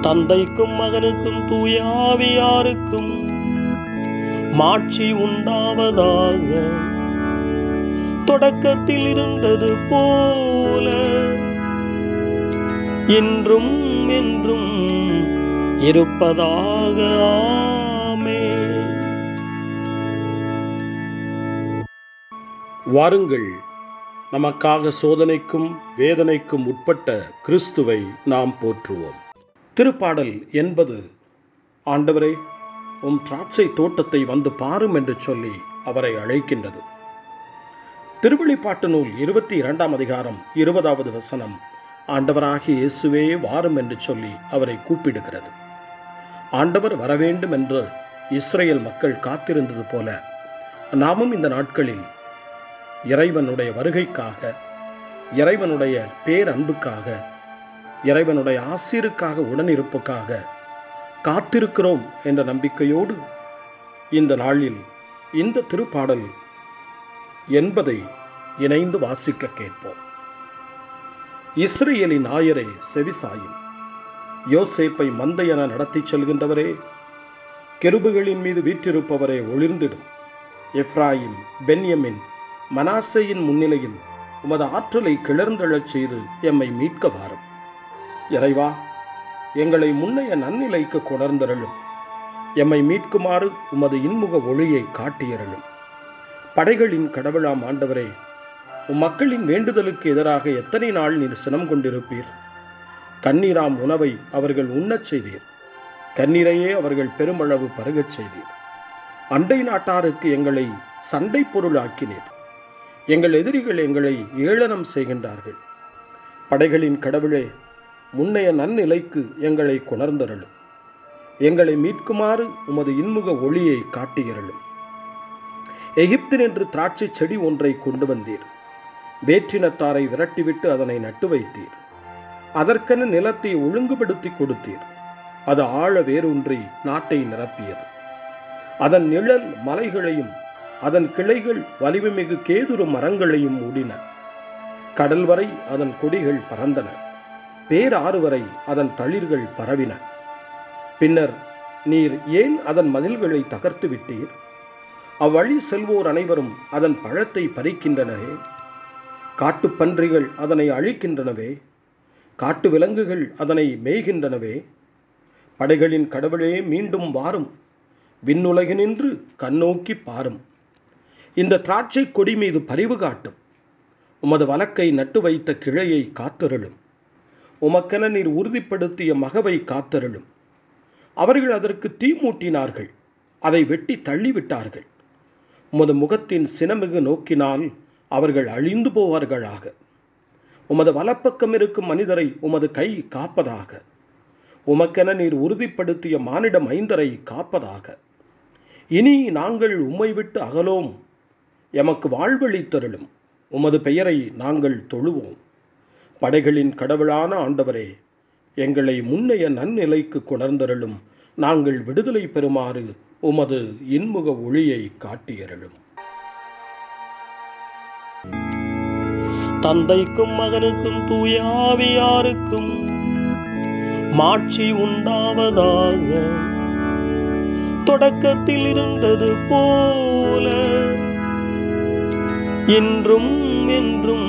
தந்தைக்கும் மகனுக்கும் தூயாவியாருக்கும் மாட்சி உண்டாவதாக. தொடக்கத்தில் இருந்தது போல இன்றும் என்றும் இருப்பதாக. ஆமே. வாருங்கள் நமக்காக சோதனைக்கும் வேதனைக்கும் உட்பட்ட கிறிஸ்துவை நாம் போற்றுவோம். திருப்பாடல் என்பது ஆண்டவரே உம் திராட்சை தோட்டத்தை வந்து பாரும் என்று சொல்லி அவரை அழைக்கின்றது. திருவெளிப்பாட்டு நூல் இருபத்தி இரண்டாம் அதிகாரம் இருபதாவது வசனம் ஆண்டவராகிய இயேசுவே வாரும் என்று சொல்லி அவரை கூப்பிடுகிறது. ஆண்டவர் வரவேண்டும் என்று இஸ்ரேல் மக்கள் காத்திருந்தது போல நாமும் இந்த நாட்களில் இறைவனுடைய வருகைக்காக இறைவனுடைய பேரன்புக்காக இறைவனுடைய ஆசிருக்காக உடனிருப்புக்காக காத்திருக்கிறோம் என்ற நம்பிக்கையோடு இந்த நாளில் இந்த திருப்பாடல் என்பதை இணைந்து வாசிக்க கேட்போம். இஸ்ரேலின் ஆயரே செவிசாயும். யோசேப்பை மந்தையென நடத்திச் செல்கின்றவரே கெருபுகளின் மீது வீற்றிருப்பவரே ஒளிர்ந்திடும். எப்ராயிம் பென்யமின் மனாசையின் முன்னிலையில் உமது ஆற்றலை கிளர்ந்தெழச் செய்து எம்மை மீட்க வாரும். இறைவா எங்களை முன்னைய நன்னிலைக்கு கொணர்ந்தருளும். எம்மை மீட்குமாறு உமது இன்முக ஒளியை காட்டியருளும். படைகளின் கடவுளாம் ஆண்டவரே உம் மக்களின் வேண்டுதலுக்கு எதிராக எத்தனை நாள் நீர் சினம் கொண்டிருப்பீர்? கண்ணீராம் உணவை அவர்கள் உண்ணச் செய்தீர். கண்ணீரையே அவர்கள் பெருமளவு பருகச் செய்தீர். அண்டை நாட்டாருக்கு எங்களை சண்டை பொருளாக்கினீர் எங்கள் எதிரிகள் எங்களை ஏளனம் செய்கின்றார்கள். படைகளின் கடவுளே முன்னைய நன்னிலைக்கு எங்களை கொணர்ந்தருளும். எங்களை மீட்குமாறு உமது இன்முக ஒளியை காட்டியருளும் எகிப்தின் என்று திராட்சை செடி ஒன்றை கொண்டு வந்தீர். வேற்றினத்தாரை விரட்டிவிட்டு அதனை நட்டு வைத்தீர். அதற்கென நிலத்தை ஒழுங்குபடுத்தி கொடுத்தீர். அது ஆழ வேரூன்றி நாட்டை நிரப்பியது. அதன் நிழல் மலைகளையும் அதன் கிளைகள் வலிமைமிகு கேதுரு மரங்களையும் மூடின. கடல் வரை அதன் கொடிகள் பறந்தன. பேராறு வரை அதன் தளிர்கள் பரவின. பின்னர் நீர் ஏன் அதன் மதில்களை தகர்த்து விட்டீர்? அவ்வழி செல்வோர் அனைவரும் அதன் பழத்தை பறிக்கின்றனரே. காட்டுப்பன்றிகள் அதனை அழிக்கின்றனவே. காட்டு விலங்குகள் அதனை மேய்கின்றனவே. படைகளின் கடவுளே மீண்டும் வாரும். விண்ணுலகினின்று கண்ணோக்கி பாரும். இந்த திராட்சை கொடி மீது பரிவு காட்டும். உமது வழக்கை நட்டு வைத்த கிளையை காத்தருளும். உமக்கென நீர் உறுதிப்படுத்திய மகவை காத்தருளும். அவர்கள் அதற்கு தீ மூட்டினார்கள். அதை வெட்டி தள்ளிவிட்டார்கள். உமது முகத்தின் சினமிகு நோக்கினால் அவர்கள் அழிந்து போவார்களாக. உமது வலப்பக்கம் இருக்கும் மனிதரை உமது கை காப்பதாக. உமக்கென நீர் உறுதிப்படுத்திய மானிடம் ஐந்தரை காப்பதாக. இனி நாங்கள் உம்மை விட்டு அகலோம். எமக்கு வாழ்வழித்தருளும். உமது பெயரை நாங்கள் தொழுவோம். படைகளின் கடவுளான ஆண்டவரே எங்களை முன்னைய நன்னிலைக்கு கொணர்ந்தருளும் நாங்கள் விடுதலை பெறுமாறு உமது இன்முக ஒளியை காட்டியருளும். தந்தைக்கும் மகனுக்கும் தூயாவியாருக்கும் மாட்சி உண்டாவதாக தொடக்கத்தில் இருந்தது போல இன்றும் என்றும்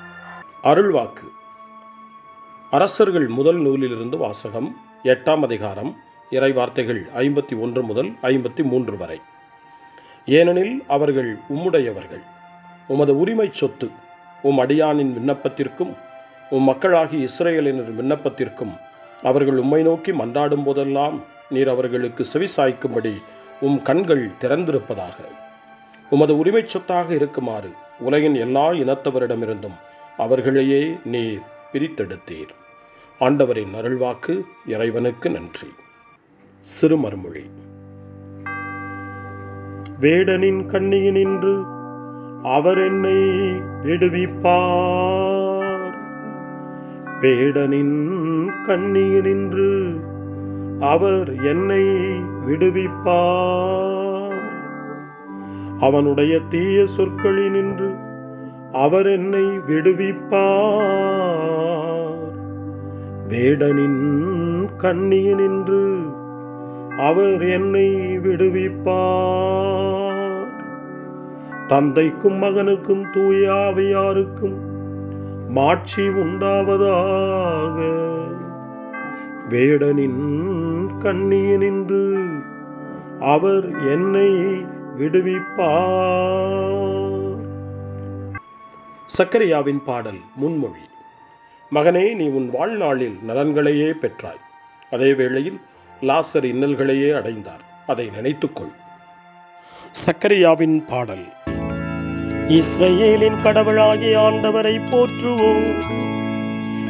அருள்வாக்கு. அரசர்கள் முதல் நூலிலிருந்து வாசகம் எட்டாம் அதிகாரம் இறை வார்த்தைகள் ஐம்பத்தி ஒன்று முதல் ஐம்பத்தி மூன்று வரை. ஏனெனில் அவர்கள் உம்முடையவர்கள். உமது உரிமை சொத்து உம் அடியானின் விண்ணப்பத்திற்கும் உம் மக்களாகி இஸ்ரேலினர் விண்ணப்பத்திற்கும் அவர்கள் உம்மை நோக்கி மன்றாடும் போதெல்லாம் நீர் அவர்களுக்கு செவிசாய்க்கும்படி உம் கண்கள் திறந்திருப்பதாக. உமது உரிமை சொத்தாக இருக்குமாறு உலகின் எல்லா இனத்தவரிடமிருந்தும் அவர்களையே நீர் பிரித்தெடுத்தீர். ஆண்டவரின் அருள்வாக்கு இறைவனுக்கு நன்றி. சிறுமறுமொழி. வேடனின் கண்ணியினின்று அவர் என்னை விடுவிப்பார். வேடனின் கண்ணியினின்று அவர் என்னை விடுவிப்பார். அவனுடைய தீய சொற்களினின்று அவர் என்னை விடுவிப்பார். வேடனின் கண்ணியினின்று அவர் என்னை விடுவிப்பார். தந்தைக்கும் மகனுக்கும் தூயாவையாருக்கும் மாட்சி உண்டாவதாக. வேடனின் கண்ணியனின்று அவர் என்னை விடுவிப்பார். சக்கரியாவின் பாடல் முன்மொழி. மகனே நீ உன் வாழ்நாளில் நலன்களையே பெற்றாய். அதே வேளையில் லாசர் இன்னல்களையே அடைந்தார். அதை நினைத்துக்கொள் சக்கரியாவின் பாடல். இஸ்ரேலின் கடவுளாகி ஆண்டவரை போற்றுவோம்.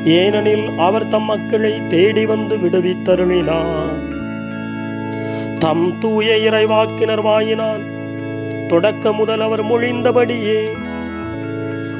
ஏனெனில் அவர் தம் மக்களை தேடி வந்து விடுவித்தருளினார். தம் தூய இறைவாக்கினர் வாயினால் தொடக்க முதல் அவர் மொழிந்தபடியே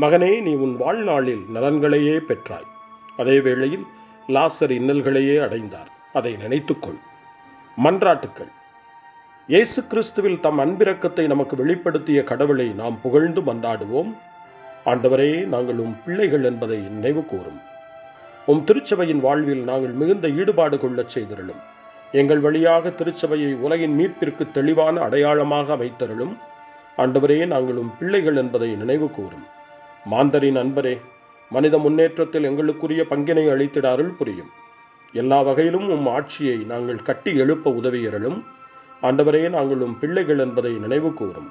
மகனே நீ உன் வாழ்நாளில் நலன்களையே பெற்றாய். அதே வேளையில் லாசர் இன்னல்களையே அடைந்தார். அதை நினைத்துக்கொள். மன்றாட்டுக்கள். இயேசு கிறிஸ்துவில் தம் அன்பிரக்கத்தை நமக்கு வெளிப்படுத்திய கடவுளை நாம் புகழ்ந்து மன்றாடுவோம். ஆண்டவரே நாங்கள் உம் பிள்ளைகள் என்பதை நினைவு கூறும். உம் திருச்சபையின் வாழ்வில் நாங்கள் மிகுந்த ஈடுபாடு கொள்ளச் செய்திருளும். எங்கள் வழியாக திருச்சபையை உலகின் மீட்பிற்கு தெளிவான அடையாளமாக அமைத்தருளும். ஆண்டவரே நாங்கள் உம் பிள்ளைகள் என்பதை நினைவு கூறும். மாந்தரின் அன்பரே மனித முன்னேற்றத்தில் எங்களுக்குரிய பங்கினை அளித்திட அருள் புரியும். எல்லா வகையிலும் உம் ஆட்சியை நாங்கள் கட்டி எழுப்ப உதவியறலும் ஆண்டவரே நாங்கள் உம் பிள்ளைகள் என்பதை நினைவு கூறும்.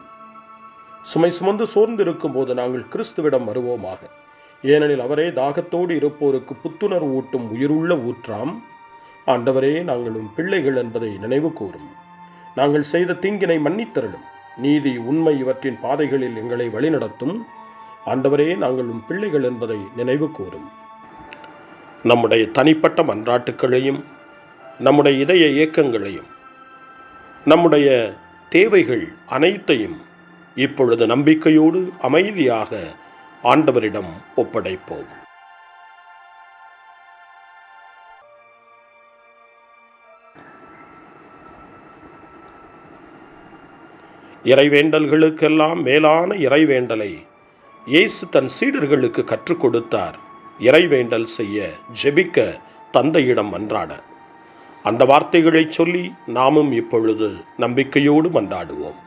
சுமை சுமந்து சோர்ந்திருக்கும் போது நாங்கள் கிறிஸ்துவிடம் வருவோமாக. ஏனெனில் அவரே தாகத்தோடு இருப்போருக்கு புத்துணர்வு ஊட்டும் உயிருள்ள ஊற்றாம். ஆண்டவரே நாங்கள் உம் பிள்ளைகள் என்பதை நினைவு கூறும். நாங்கள் செய்த தீங்கினை மன்னித்தருளும். நீதி உண்மை இவற்றின் பாதைகளில் எங்களை வழிநடத்தும். ஆண்டவரே நாங்கள் உம் பிள்ளைகள் என்பதை நினைவு கூறும். நம்முடைய தனிப்பட்ட மன்றாட்டுக்களையும் நம்முடைய இதய இயக்கங்களையும் நம்முடைய தேவைகள் அனைத்தையும் இப்பொழுது நம்பிக்கையோடு அமைதியாக ஆண்டவரிடம் ஒப்படைப்போம். இறைவேண்டல்களுக்கெல்லாம் மேலான இறைவேண்டலை இயேசு தன் சீடர்களுக்கு கற்றுக் கொடுத்தார். இறைவேண்டல் செய்ய ஜெபிக்க தந்தையிடம் மன்றாட அந்த வார்த்தைகளை சொல்லி நாமும் இப்பொழுது நம்பிக்கையோடு மன்றாடுவோம்.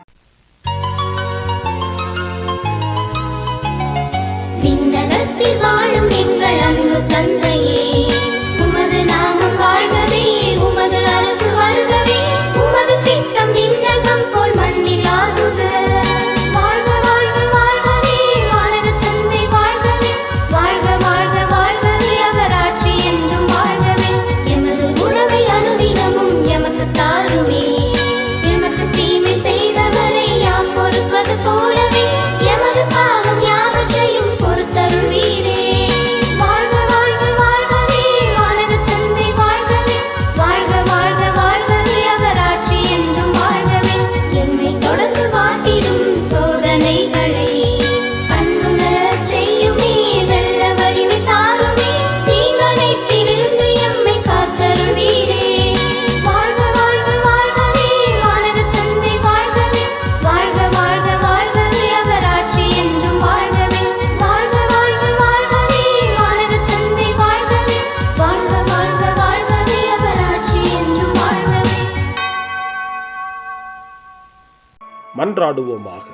மன்றாடுவோமாக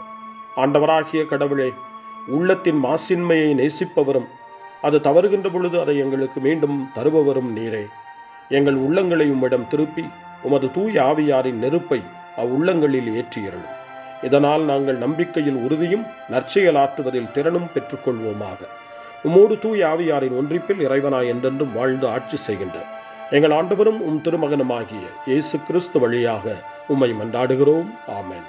ஆண்டவராகிய கடவுளே உள்ளத்தின் மாசின்மையை நேசிப்பவரும் அது தவறுகின்ற பொழுது அதை எங்களுக்கு மீண்டும் தருபவரும் நீரே. எங்கள் உள்ளங்களை உம்மிடம் திருப்பி உமது தூய ஆவியாரின் நெருப்பை அவ்வுள்ளங்களில் ஏற்றியருளும் இதனால் நாங்கள் நம்பிக்கையில் உறுதியும் நற்செயலாற்றுவதில் திறனும் பெற்றுக்கொள்வோமாக. உம்மோடு தூய் ஆவியாரின் ஒன்றிப்பில் இறைவனாய் என்றென்றும் வாழ்ந்து ஆட்சி செய்கின்ற எங்கள் ஆண்டவரும் உம் திருமகனுமாகிய இயேசு கிறிஸ்து வழியாக உம்மை மன்றாடுகிறோம். ஆமேன்.